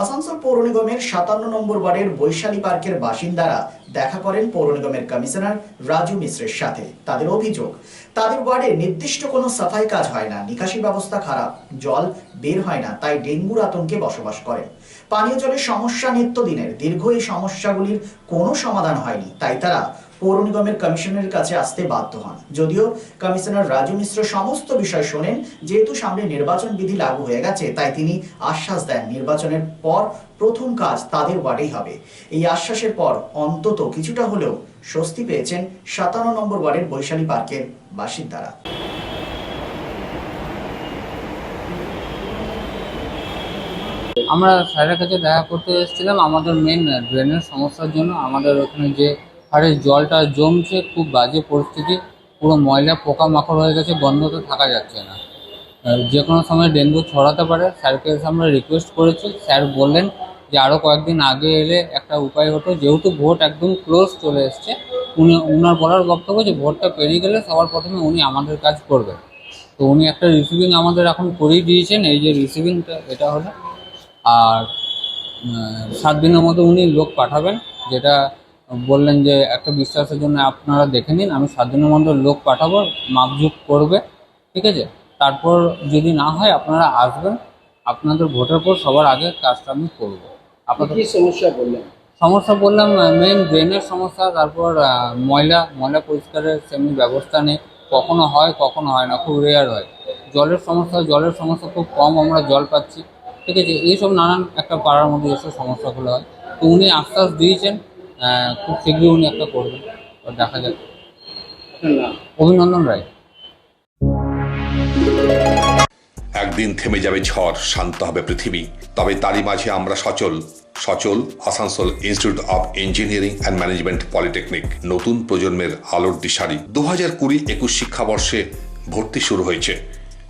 আসানসোল পৌর নিগমের সাতান্ন নম্বর ওয়ার্ডের বৈশালী পার্কের বাসিন্দারা দেখা করেন পৌর নিগমের কমিশনার রাজু মিশ্রের সাথে। তাদের অভিযোগ, তাদের ওয়ার্ডে নির্দিষ্ট কোনো সাফাই কাজ হয় না, নিকাশি ব্যবস্থা খারাপ, জল বের হয় না, তাই ডেঙ্গুর আতঙ্কে বসবাস করেন। পানীয় জলের সমস্যা নিত্যদিনের দীর্ঘ এই সমস্যাগুলির কোনো সমাধান হয়নি, তাই তারা পৌর নিগমের কমিশনের কাছে আসতে বাধ্য হন। যদিও কমিশনার রাজু মিশ্র সমস্ত বিষয় শোনেন, যেহেতু সামনে নির্বাচন বিধি লাগু হয়ে গেছে, তাই তিনি আশ্বাস দেন নির্বাচনের পর প্রথম কাজ তাদের ওয়ার্ডেই হবে। এই আশ্বাসের পর অন্তত কিছুটা হলেও স্বস্তি পেয়েছেন সাতান্ন নম্বর ওয়ার্ডের বৈশালী পার্কের বাসিন্দারা। আমরা স্যারের কাছে দেখা করতে এসেছিলাম, আমাদের মেন ড্রেনের সমস্যার জন্য, আমাদের ওখানে যে হারে জলটা জমছে, খুব বাজে পরিস্থিতি। পুরো ময়লা পোকামাকড় হয়ে গেছে, বন্ধ তো থাকা যাচ্ছে না। যে কোনো সময় ডেঙ্গু ছড়াতে পারে। স্যারকে এসে আমরা রিকোয়েস্ট করেছি। স্যার বললেন যে আরও কয়েকদিন আগে এলে একটা উপায় হতো। যেহেতু ভোট একদম ক্লোজ চলে এসছে, উনি, উনার বলার বক্তব্য যে ভোটটা পেরিয়ে গেলে সবার প্রথমে উনি আমাদের কাজ করবেন। তো উনি একটা রিসিভিং আমাদের এখন করিয়ে দিয়েছেন। এই যে রিসিভিংটা এটা হলো। আর সাত দিনের মধ্যে উনি লোক পাঠাবেন, যেটা বললেন যে একটা বিশ্বাসের জন্য আপনারা দেখে নিন আমি সাত দিনের মধ্যে লোক পাঠাবো মাপঝুপ করবে ঠিক আছে? তারপর যদি না হয় আপনারা আসবেন আপনাদের ভোটের পর সবার আগে কাজটা আমি করব। আপাতত কি সমস্যা বললেন? সমস্যা বললাম মেন ড্রেনের সমস্যা তারপর ময়লা ময়লা পরিষ্কারের সেমনি ব্যবস্থা নেই। কখনো হয় কখনো হয় না খুব রেয়ার হয়। জলের সমস্যা জলের সমস্যা খুব কম আমরা জল পাচ্ছি ঠিক আছে? এইসব নানান একটা পাড়ার মধ্যে এসব সমস্যাগুলো হয়। তো উনি আশ্বাস দিয়েছেন খুব শীঘ্রই উনি একটা করবেন। দেখা যাক। অভিনন্দন রায়। একদিন থেমে যাবে ঝড়, শান্ত হবে পৃথিবী। তবে তারই মাঝে আমরা সচল। সচল Asansol institute of engineering and management polytechnic নতুন প্রজন্মের আলোর দিশারি। দু হাজার কুড়ি একুশ শিক্ষাবর্ষে ভর্তি শুরু হয়েছে।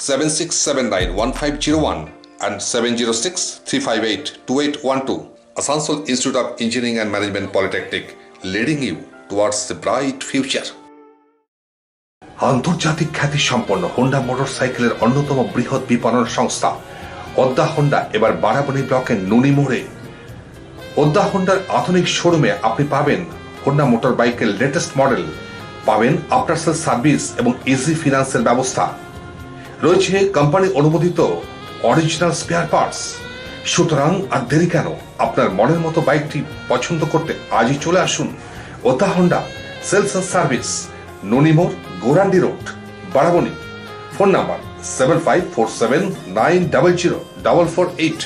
707679 1501 and 706 358 2812. Asansol Institute of Engineering and Management Polytechnic, leading you towards the bright future. আন্তর্জাতিক খ্যাতি সম্পন্ন হোন্ডা মোটরসাইকেলের অন্যতম বৃহৎ বিপণন সংস্থা অদ্দা হোন্ডা এবার বারাবণী ব্লকের নুনি মোড়ে অদ্দা হোন্ডার আধুনিক শোরুমে আপনি পাবেন হোন্ডা মোটর বাইকের লেটেস্ট মডেল পাবেন আফটার সেল সার্ভিস এবং ইজি ফিনান্সের ব্যবস্থা রয়েছে কোম্পানি অনুমোদিত অরিজিনাল স্পেয়ার পার্টস সুতরাং আর দেরি কেন? আপনার মনের মতো বাইকটি পছন্দ করতে আজই চলে আসুন ওতা Honda sales service ননিমোর Gourandi road, Barabani. Phone number seven five four seven nine double zero double four eight